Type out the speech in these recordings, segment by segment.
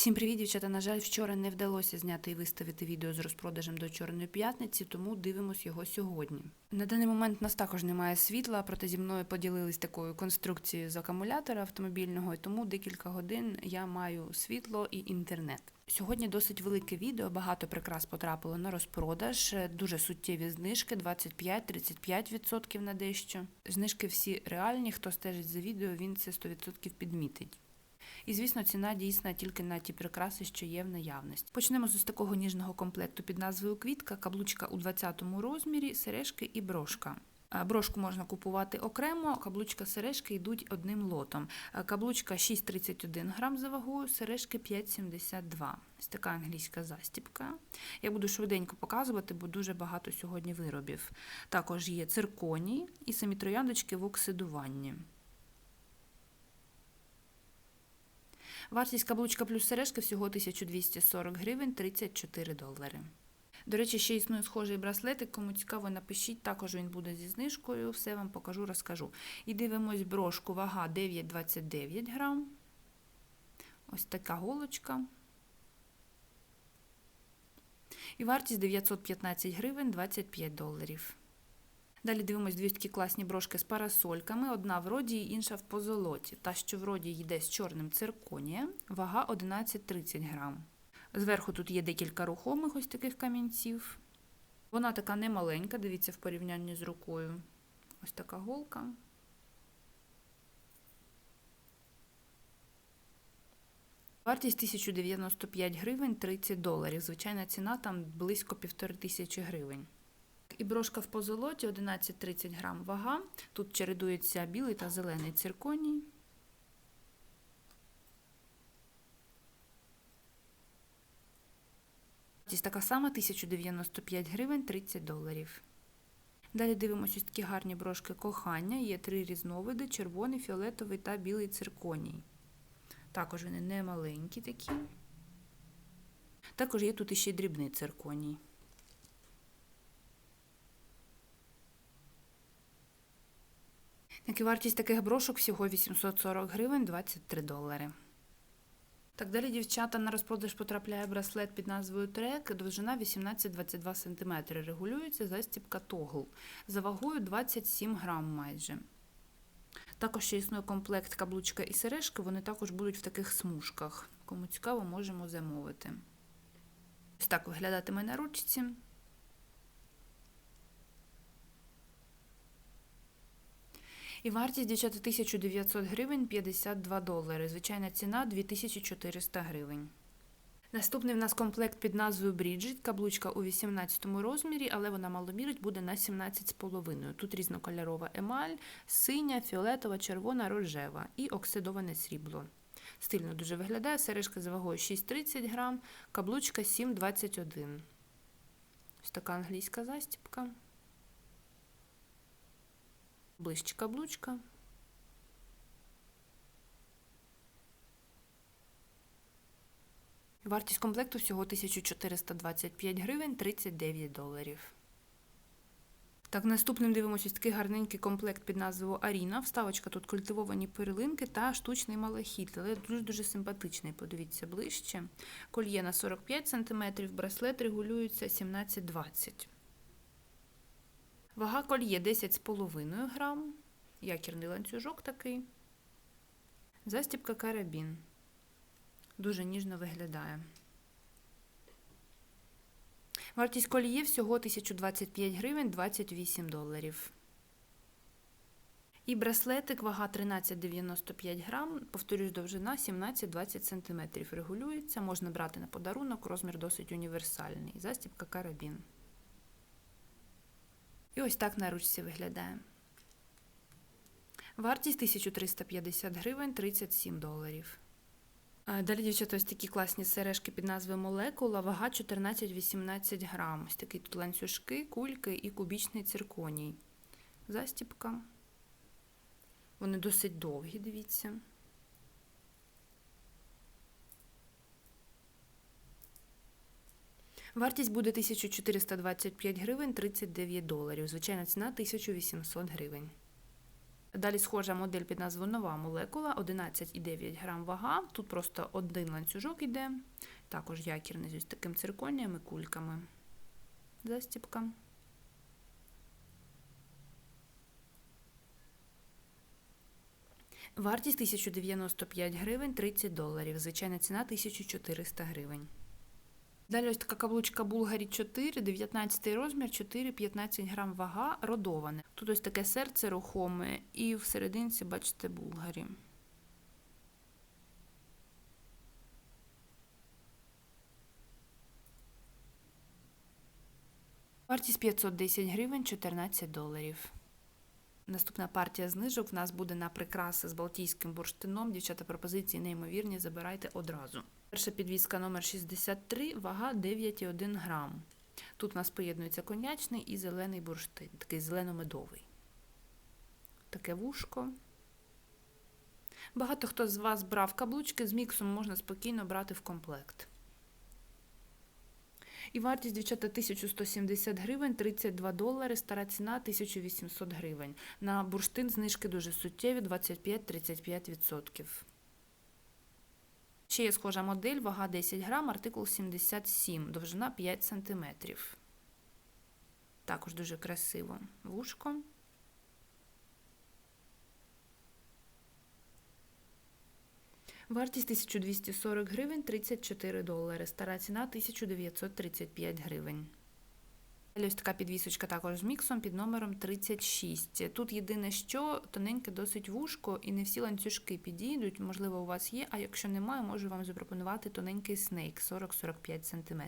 Всім привіт, дівчата. На жаль, вчора не вдалося зняти і виставити відео з розпродажем до Чорної п'ятниці, тому дивимось його сьогодні. На даний момент у нас також немає світла, проте зі мною поділились такою конструкцією з акумулятора автомобільного, і тому декілька годин я маю світло і інтернет. Сьогодні досить велике відео, багато прикрас потрапило на розпродаж, дуже суттєві знижки 25-35% на дещо. Знижки всі реальні. Хто стежить за відео, він це 100% підмітить. І, звісно, ціна дійсна тільки на ті прикраси, що є в наявності. Почнемо з ось такого ніжного комплекту під назвою Квітка, каблучка у 20-му розмірі, сережки і брошка. Брошку можна купувати окремо, каблучка сережки йдуть одним лотом. Каблучка 6,31 грам за вагою, сережки 5,72. Ось така англійська застібка. Я буду швиденько показувати, бо дуже багато сьогодні виробів. Також є цирконій і самі трояндочки в оксидуванні. Вартість каблучка плюс сережки всього 1240 гривень 34 долари. До речі, ще існує схожий браслетик. Кому цікаво, напишіть. Також він буде зі знижкою. Все вам покажу, розкажу. І дивимось брошку. Вага 9,29 грам. Ось така голочка. І вартість 915 гривень 25 доларів. Далі дивимось дві такі класні брошки з парасольками. Одна в роді, інша в позолоті. Та, що в роді йде з чорним цирконієм, вага 11,30 грам. Зверху тут є декілька рухомих ось таких камінців. Вона така немаленька, дивіться, в порівнянні з рукою. Ось така голка. Вартість 1095 гривень 30 доларів. Звичайна ціна там близько півтори тисячі гривень. І брошка в позолоті 11,30 грам вага. Тут чередується білий та зелений цирконій. Вартість така сама 1095 гривень 30 доларів. Далі дивимося ось такі гарні брошки кохання. Є три різновиди: червоний, фіолетовий та білий цирконій. Також вони не маленькі такі. Також є тут іще дрібний цирконій. Так і вартість таких брошок всього 840 гривень 23 долари. Так далі, дівчата, на розпродаж потрапляє браслет під назвою Трек, довжина 18-22 см. Регулюється застібка тогл. За вагою 27 грам майже. Також ще існує комплект каблучка і сережки, вони також будуть в таких смужках. Кому цікаво, можемо замовити. Ось так виглядатиме на ручці. І вартість дівчата 1900 гривень 52 долари. Звичайна ціна 2400 гривень. Наступний в нас комплект під назвою Bridget, каблучка у 18 розмірі, але вона маломірить буде на 17,5. Тут різнокольорова емаль, синя, фіолетова, червона, рожева і оксидоване срібло. Стильно дуже виглядає, сережка за вагою 6,30 грам, каблучка 7,21. Ось така англійська застібка. Ближче каблучка. Вартість комплекту всього 1425 гривень 39 доларів. Так, наступним дивимося такий гарненький комплект під назвою Аріна. Вставочка тут культивовані перлинки та штучний малахіт, але дуже-дуже симпатичний, подивіться ближче. Кольє на 45 см, браслет регулюється 17-20 Вага кольє 10,5 грам. Якірний ланцюжок такий. Застібка карабін. Дуже ніжно виглядає. Вартість коліє всього 1025 гривень 28 доларів. І браслетик, вага 13,95 грам, повторюсь, довжина 17-20 см. Регулюється, можна брати на подарунок, розмір досить універсальний. Застібка карабін. І ось так на ручці виглядає. Вартість 1350 гривень 37 доларів. Далі, дівчата, ось такі класні сережки під назвою молекула, вага 14-18 грам. Ось такі тут ланцюжки, кульки і кубічний цирконій. Застіпка. Вони досить довгі, дивіться. Вартість буде 1425 гривень 39 доларів. Звичайна ціна 1800 гривень. Далі схожа модель під назвою Нова молекула 11,9 грам вага. Тут просто один ланцюжок іде, також якірний з ось таким цирконієм кульками. Застіпка. Вартість 1095 гривень 30 доларів. Звичайна ціна 1400 гривень. Далі ось така каблучка Булгарі 4, 19 розмір, 4-15 грам вага, родоване. Тут ось таке серце рухоме, і всерединці, бачите, Булгарі. Вартість 510 гривень, 14 доларів. Наступна партія знижок в нас буде на прикраси з балтійським бурштином. Дівчата пропозиції неймовірні, забирайте одразу. Перша підвізка номер 63, вага 9,1 грам. Тут у нас поєднується конячний і зелений бурштин, такий зелено-медовий. Таке вушко. Багато хто з вас брав каблучки, з міксом можна спокійно брати в комплект. І вартість дівчата 1170 гривень, 32 долари, стара ціна 1800 гривень. На бурштин знижки дуже суттєві 25-35%. Ще є схожа модель, вага 10 грам, артикул 77, довжина 5 см. Також дуже красиво. Вушко. Вартість 1240 гривень, 34 долари. Стара ціна 1935 гривень. Ось така підвісочка також з міксом під номером 36. Тут єдине, що тоненьке досить вушко, і не всі ланцюжки підійдуть. Можливо, у вас є, а якщо немає, можу вам запропонувати тоненький снейк 40-45 см.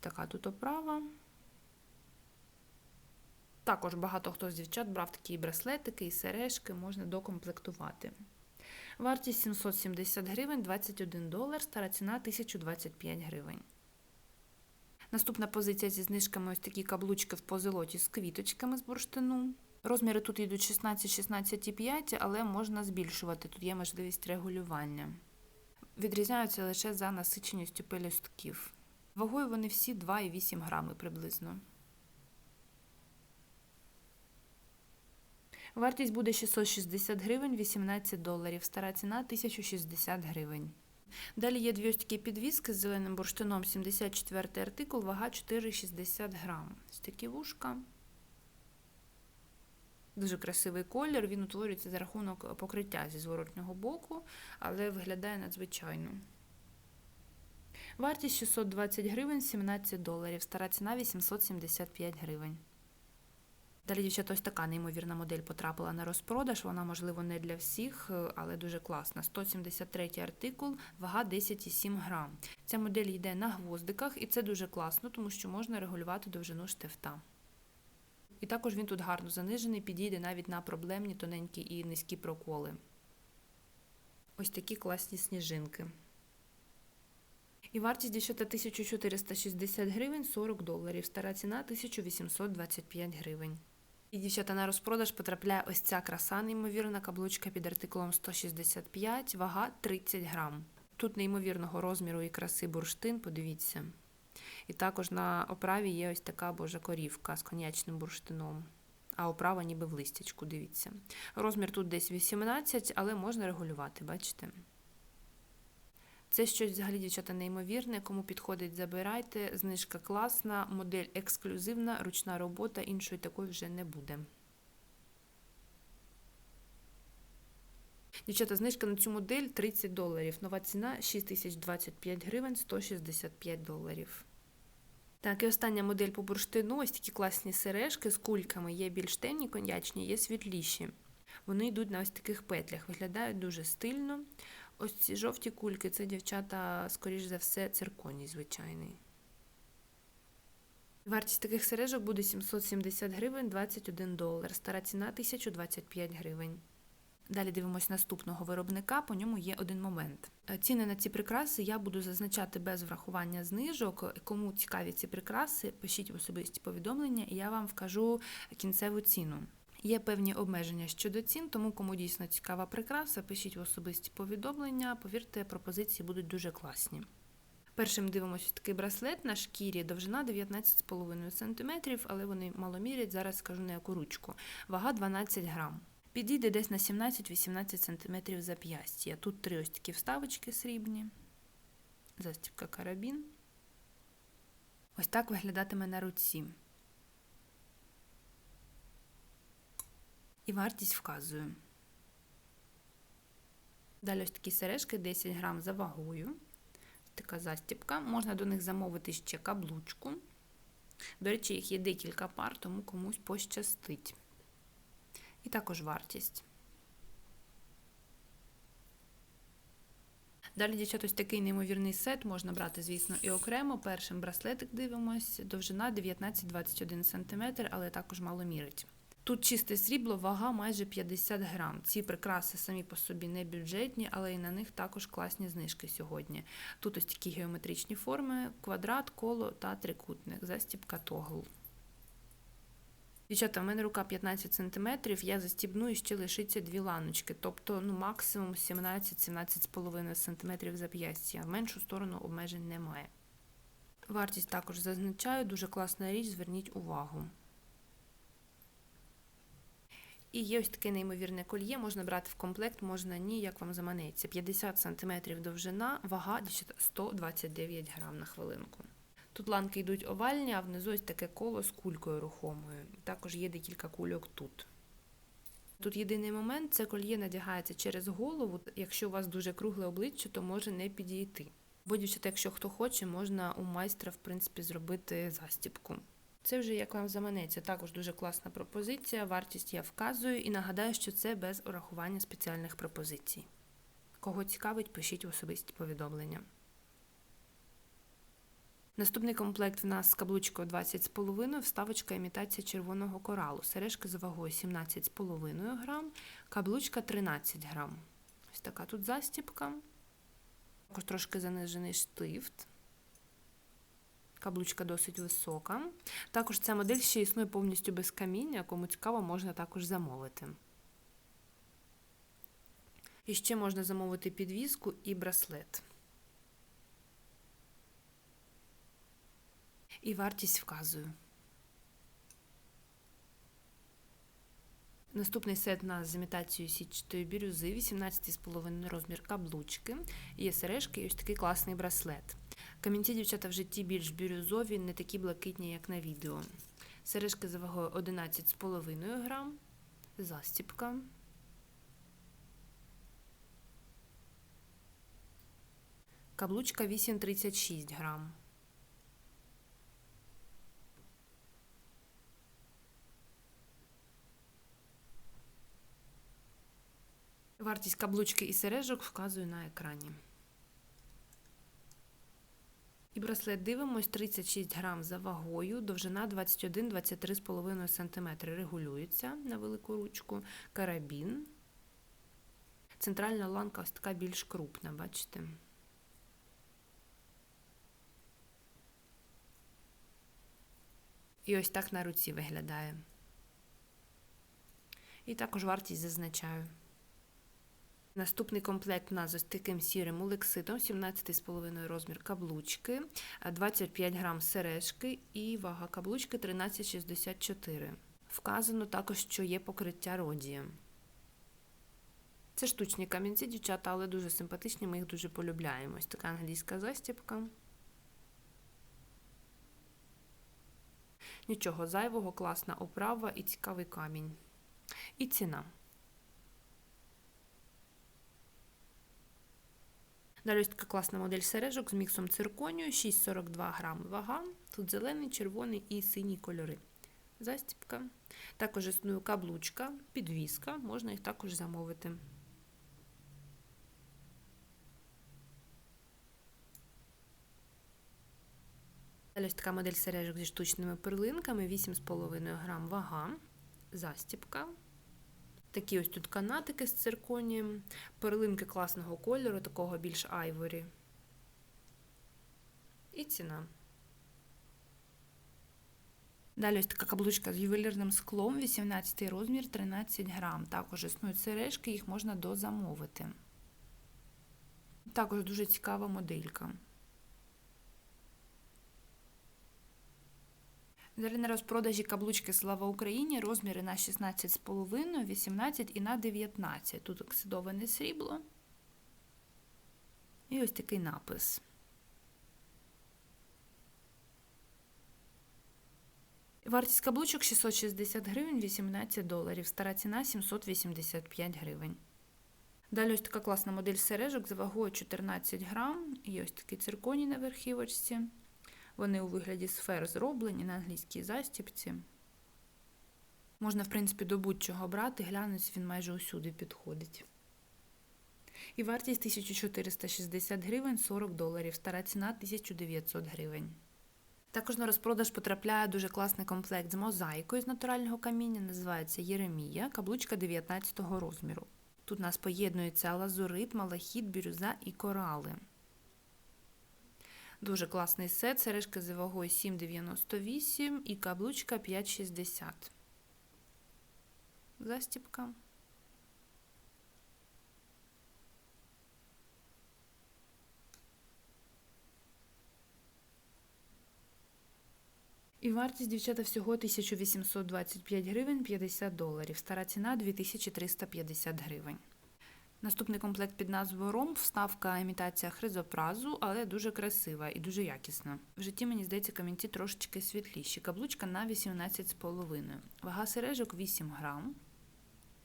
Така тут оправа. Також багато хто з дівчат брав такі браслетики і сережки, можна докомплектувати. Вартість 770 гривень, 21 долар, стара ціна 1025 гривень. Наступна позиція зі знижками ось такі каблучки в позолоті з квіточками з бурштину. Розміри тут йдуть 16-16,5, але можна збільшувати. Тут є можливість регулювання. Відрізняються лише за насиченістю пелюстків. Вагою вони всі 2,8 грами приблизно. Вартість буде 660 гривень, 18 доларів. Стара ціна 1060 гривень. Далі є дві ось такі підвіски з зеленим бурштином, 74 артикул, вага 4,60 грам. Ось такі вушка. Дуже красивий колір, він утворюється за рахунок покриття зі зворотнього боку, але виглядає надзвичайно. Вартість 620 гривень, 17 доларів. Стара ціна 875 гривень. Далі, дівчата, ось така неймовірна модель потрапила на розпродаж. Вона, можливо, не для всіх, е, але дуже класна. 173 артикул, вага 10,7 грам. Ця модель йде на гвоздиках, і це дуже класно, тому що можна регулювати довжину штифта. І також він тут гарно занижений, підійде навіть на проблемні тоненькі і низькі проколи. Ось такі класні сніжинки. І вартість дівчата 1460 гривень 40 доларів. Стара ціна 1825 гривень. І дівчата на розпродаж потрапляє ось ця краса, неймовірна каблучка під артикулом 165, вага 30 грам. Тут неймовірного розміру і краси бурштин, подивіться. І також на оправі є ось така божа корівка з конячним бурштином. А оправа ніби в листячку, дивіться. Розмір тут десь 18, але можна регулювати, бачите? Це щось взагалі, дівчата, неймовірне. Кому підходить, забирайте. Знижка класна, модель ексклюзивна, ручна робота, іншої такої вже не буде. Дівчата, знижка на цю модель 30 доларів. Нова ціна 6025 гривень 165 доларів. Так, і остання модель по бурштину. Ось такі класні сережки з кульками. Є більш темні конячні, є світліші. Вони йдуть на ось таких петлях, виглядають дуже стильно. Ось ці жовті кульки це дівчата, скоріш за все, цирконій звичайний. Вартість таких сережок буде 770 гривень 21 долар. Стара ціна 1025 гривень. Далі дивимось наступного виробника, по ньому є один момент. Е, Ціни на ці прикраси я буду зазначати без врахування знижок. Кому цікаві ці прикраси, пишіть особисті повідомлення, і я вам вкажу кінцеву ціну. Є певні обмеження щодо цін, тому кому дійсно цікава прикраса, пишіть в особисті повідомлення. Повірте, пропозиції будуть дуже класні. Першим дивимося такий браслет на шкірі, довжина 19,5 см, але вони мало мірять, зараз скажу на яку ручку. Вага 12 грам. Підійде десь на 17-18 см зап'ястя. Тут три ось такі вставочки срібні, застібка карабін. Ось так виглядатиме на руці. І вартість вказую. Далі ось такі сережки 10 грам за вагою. Така застібка. Можна до них замовити ще каблучку. До речі, їх є декілька пар, тому комусь пощастить. І також вартість. Далі, дівчат, ось такий неймовірний сет можна брати, звісно, і окремо. Першим браслетик дивимось, довжина 19-21 см, але також мало мірить. Тут чисте срібло, вага майже 50 грам. Ці прикраси самі по собі не бюджетні, але і на них також класні знижки сьогодні. Тут ось такі геометричні форми: квадрат, коло та трикутник, застібка тогл. Дівчата, в мене рука 15 см, я застібну і ще лишиться дві ланочки, тобто ну, максимум 17-17,5 см зап'ястя. В меншу сторону обмежень немає. Вартість також зазначаю, дуже класна річ, зверніть увагу. І є ось таке неймовірне кольє, можна брати в комплект, можна ні, як вам заманеться. 50 см довжина, вага 129 грам на хвилинку. Тут ланки йдуть овальні, а внизу ось таке коло з кулькою рухомою. Також є декілька кульок тут. Тут єдиний момент це кольє надягається через голову. Якщо у вас дуже кругле обличчя, то може не підійти. Бо, дівчата, якщо хто хоче, можна у майстра в принципі, зробити застібку. Це вже як вам заманеться. Також дуже класна пропозиція. Вартість я вказую і нагадаю, що це без урахування спеціальних пропозицій. Кого цікавить, пишіть особисті повідомлення. Наступний комплект в нас з каблучкою 20,5, вставочка імітація червоного коралу. Сережки з вагою 17,5 грам, каблучка 13 грам. Ось така тут застіпка. Також трошки занижений штифт. Каблучка досить висока. Також ця модель ще існує повністю без каміння, кому цікаво, можна також замовити. І ще можна замовити підвіску і браслет. І вартість вказую. Наступний сет у нас з імітацією сітчатої бірюзи, 18,5 розмір каблучки. Є сережки і ось такий класний браслет. Камінці дівчата в житті більш бірюзові, не такі блакитні, як на відео. Сережки за вагою 11,5 грам, застіпка. Каблучка 8,36 грам. Вартість каблучки і сережок вказую на екрані. І браслет дивимось 36 грам за вагою, довжина 21-23,5 см. Регулюється на велику ручку, карабін. Центральна ланка ось така більш крупна, бачите? І ось так на руці виглядає. І також вартість зазначаю. Наступний комплект у нас з таким сірим улекситом, 17,5 розмір каблучки, 25 грам сережки і вага каблучки 13,64. Вказано також, що є покриття родієм. Це штучні камінці, дівчата, але дуже симпатичні, ми їх дуже полюбляємо. Ось така англійська застібка. Нічого зайвого, класна оправа і цікавий камінь. І ціна. Далі ось така класна модель сережок з міксом цирконію, 6,42 грами вага. Тут зелений, червоний і синій кольори. Застіпка. Також існує каблучка, підвіска, можна їх також замовити. Далі ось така модель сережок зі штучними перлинками, 8,5 грам вага, застіпка. Такі ось тут канатики з цирконієм, перлинки класного кольору, такого більш айворі. І ціна. Далі ось така каблучка з ювелірним склом, 18 розмір, 13 грам. Також існують сережки, їх можна дозамовити. Також дуже цікава моделька. Далі на розпродажі каблучки Слава Україні розміри на 16,5, 18 і на 19. Тут оксидоване срібло. І ось такий напис. Вартість каблучок 660 гривень, 18 доларів. Стара ціна 785 гривень. Далі ось така класна модель сережок за вагою 14 грам. І ось такі цирконі на верхівочці. Вони у вигляді сфер зроблені на англійській застіпці. Можна, в принципі, до будь-чого брати, глянець він майже усюди підходить. І вартість 1460 гривень 40 доларів. Стара ціна 1900 гривень. Також на розпродаж потрапляє дуже класний комплект з мозаїкою з натурального каміння, називається Єремія, каблучка 19 розміру. Тут у нас поєднується лазурит, малахіт, бірюза і корали. Дуже класний сет, сережка з вагою 7,98 і каблучка 5,60. Застіпка. І вартість дівчата всього 1825 гривень 50 доларів. Стара ціна 2350 гривень. Наступний комплект під назвою Ромб, вставка імітація хризопразу, але дуже красива і дуже якісна. В житті, мені здається, камінці трошечки світліші. Каблучка на 18,5. Вага сережок 8 грам.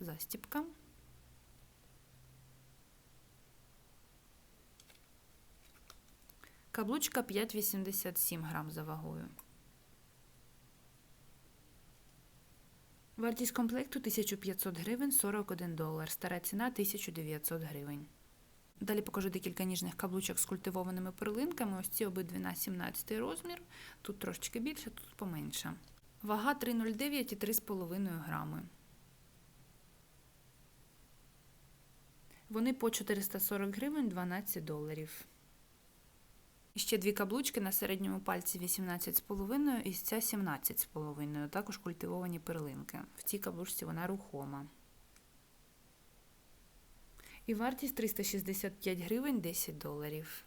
Застіпка. Каблучка 5,87 грам за вагою. Вартість комплекту 1500 гривень 41 долар. Стара ціна 1900 гривень. Далі покажу декілька ніжних каблучок з культивованими перлинками. Ось ці обидві на 17 розмір. Тут трошечки більше, тут поменше. Вага 3,09 і 3,5 грами. Вони по 440 гривень 12 доларів. Ще дві каблучки на середньому пальці 18,5 і ця 17,5, також культивовані перлинки. В цій каблучці вона рухома. І вартість 365 гривень 10 доларів.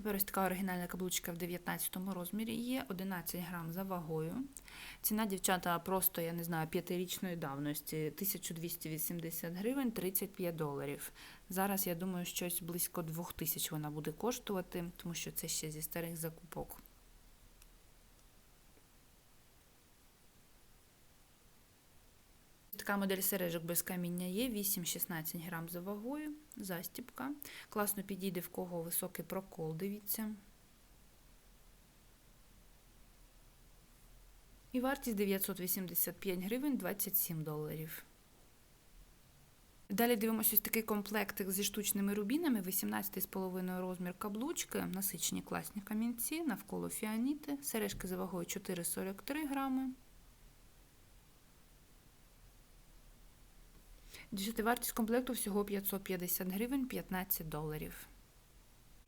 Тепер ось така оригінальна каблучка в 19 розмірі є 11 грам за вагою. Ціна дівчата просто, я не знаю, п'ятирічної давності 1280 гривень 35 доларів. Зараз я думаю, щось близько 2000 вона буде коштувати, тому що це ще зі старих закупок. Така модель сережок без каміння є, 8-16 грам за вагою, застіпка. Класно підійде в кого високий прокол, дивіться. І вартість 985 гривень 27 доларів. Далі дивимося ось такий комплектик зі штучними рубінами, 18,5 розмір каблучки, насичені класні камінці, навколо фіаніти, сережки за вагою 4,43 грами. Дівчата, вартість комплекту всього 550 гривень 15 доларів.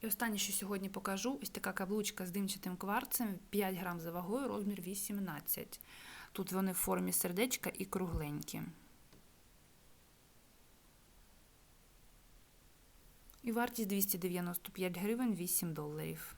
І останнє, що сьогодні покажу, ось така каблучка з димчатим кварцем, 5 грам за вагою, розмір 18. Тут вони в формі сердечка і кругленькі. І вартість 295 гривень 8 доларів.